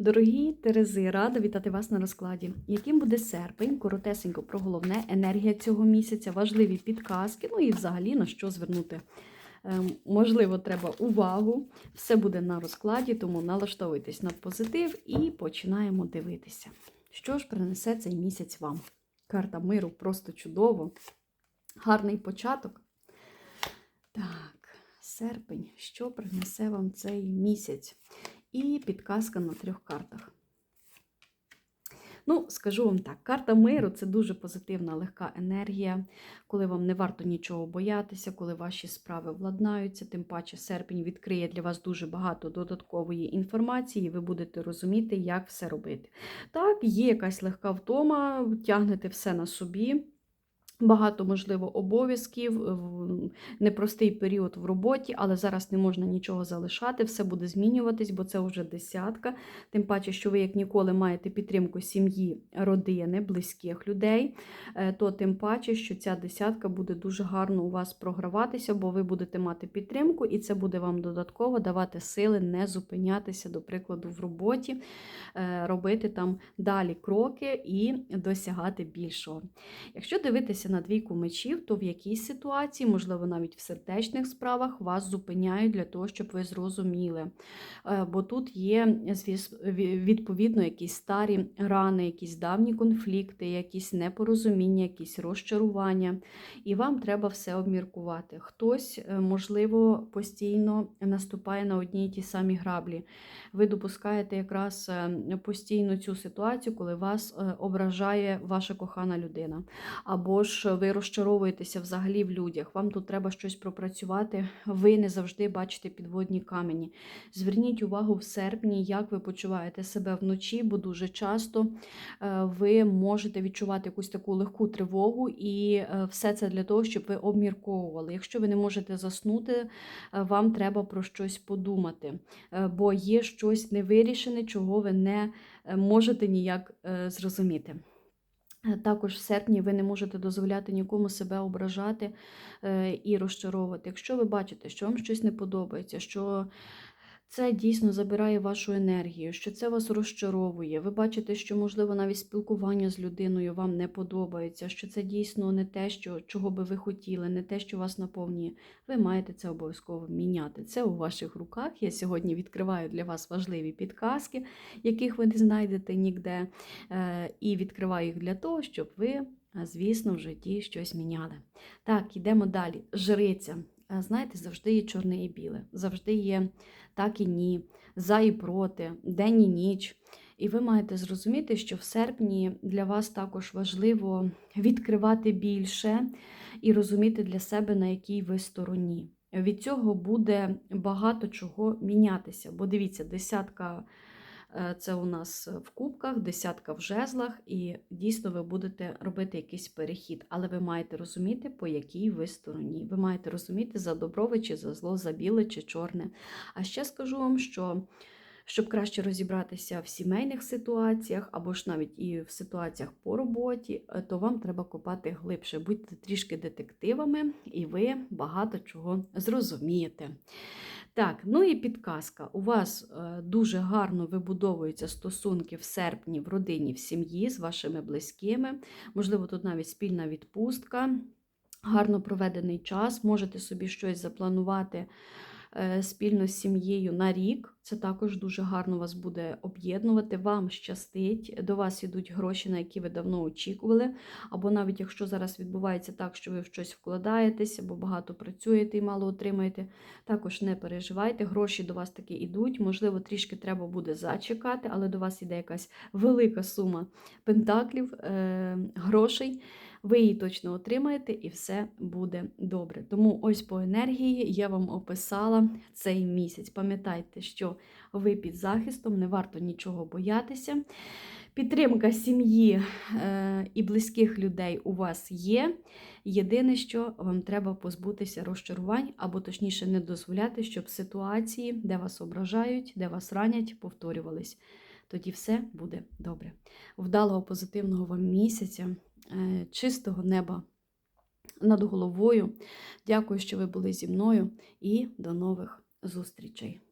Дорогі Терези, рада вітати вас на розкладі. Яким буде серпень? Коротесенько про головне, енергія цього місяця, важливі підказки, ну і взагалі на що звернути. ем, Можливо, треба увагу. Все буде на розкладі, тому налаштовуйтесь на позитив і починаємо дивитися. Що ж принесе цей місяць вам? Карта миру просто чудово. Гарний початок. Так, серпень. Що принесе вам цей місяць? І підказка на трьох картах. Ну, скажу вам так, карта миру це дуже позитивна, легка енергія, коли вам не варто нічого боятися, коли ваші справи владнаються, тим паче серпень відкриє для вас дуже багато додаткової інформації, і ви будете розуміти, як все робити. Так, є якась легка втома, тягнете все на собі. Багато, можливо, обов'язків, непростий період в роботі, але зараз не можна нічого залишати, все буде змінюватись, бо це вже десятка. Тим паче, що ви як ніколи маєте підтримку сім'ї, родини, близьких людей, е, то тим паче, що ця десятка буде дуже гарно у вас програватися, бо ви будете мати підтримку, і це буде вам додатково давати сили не зупинятися, до прикладу, в роботі, е, робити там далі кроки і досягати більшого. Якщо дивитися на двійку мечів, то в якійсь ситуації, можливо, навіть в сердечних справах, вас зупиняють для того, щоб ви зрозуміли. Е, Бо тут є відповідно якісь старі рани, якісь давні конфлікти, якісь непорозуміння, якісь розчарування. І вам треба все обміркувати. Хтось, е, можливо, постійно наступає на одні й ті самі граблі. Ви допускаєте якраз е, постійно цю ситуацію, коли вас ображає ваша кохана людина. Або ж ви розчаровуєтеся взагалі в людях. Вам тут треба щось пропрацювати. Ви не завжди бачите підводні камені. Зверніть увагу в серпні, як ви почуваєте себе вночі, бо дуже часто е, ви можете відчувати якусь таку легку тривогу, і е, все це для того, щоб ви обмірковували. Якщо ви не можете заснути, е, вам треба про щось подумати, бо є щось невирішене, чого ви не можете ніяк зрозуміти. Е, Також в серпні ви не можете дозволяти нікому себе ображати е, і розчаровувати. Якщо ви бачите, що вам щось не подобається, що це дійсно забирає вашу енергію, що це вас розчаровує. Ви бачите, що, можливо, навіть спілкування з людиною вам не подобається, що це дійсно не те, що, чого би ви хотіли, не те, що вас наповнює. Ви маєте це обов'язково міняти. Це у ваших руках. Я сьогодні відкриваю для вас важливі підказки, яких ви не знайдете ніде, е, і відкриваю їх для того, щоб ви, е, звісно, в житті щось міняли. Так, йдемо далі. Жриця. Е, Знаєте, завжди є чорне і біле, завжди є так і ні, за і проти, день і ніч. І ви маєте зрозуміти, що в серпні для вас також важливо відкривати більше і розуміти для себе, на якій ви стороні. Від цього буде багато чого мінятися. Бо дивіться, десятка це у нас в кубках, десятка в жезлах, і дійсно ви будете робити якийсь перехід. Але ви маєте розуміти, по якій ви стороні. Ви маєте розуміти, за добро ви чи за зло, за біле чи чорне. А ще скажу вам, що щоб краще розібратися в сімейних ситуаціях або ж навіть і в ситуаціях по роботі, е, то вам треба копати глибше. Будьте трішки детективами, і ви багато чого зрозумієте. Так, ну і підказка. У вас е, дуже гарно вибудовуються стосунки в серпні в родині, в сім'ї з вашими близькими. Можливо, тут навіть спільна відпустка, гарно проведений час. Можете собі щось запланувати спільно з сім'єю на рік. Це також дуже гарно вас буде об'єднувати. Вам щастить, до вас ідуть гроші, на які ви давно очікували. Або навіть якщо зараз відбувається так, що ви в щось вкладаєтесь, або багато працюєте і мало отримаєте, також не переживайте. Гроші до вас таки йдуть. Можливо, трішки треба буде зачекати, але до вас іде якась велика сума пентаклів, е, грошей. Ви її точно отримаєте, і все буде добре. Тому ось по енергії я вам описала цей місяць. Пам'ятайте, що ви під захистом, не варто нічого боятися. Підтримка сім'ї е, і близьких людей у вас є. Єдине, що вам треба позбутися розчарувань, або точніше не дозволяти, щоб ситуації, де вас ображають, де вас ранять, повторювались. Тоді все буде добре. Вдалого позитивного вам місяця, чистого неба над головою. Дякую, що ви були зі мною, і до нових зустрічей!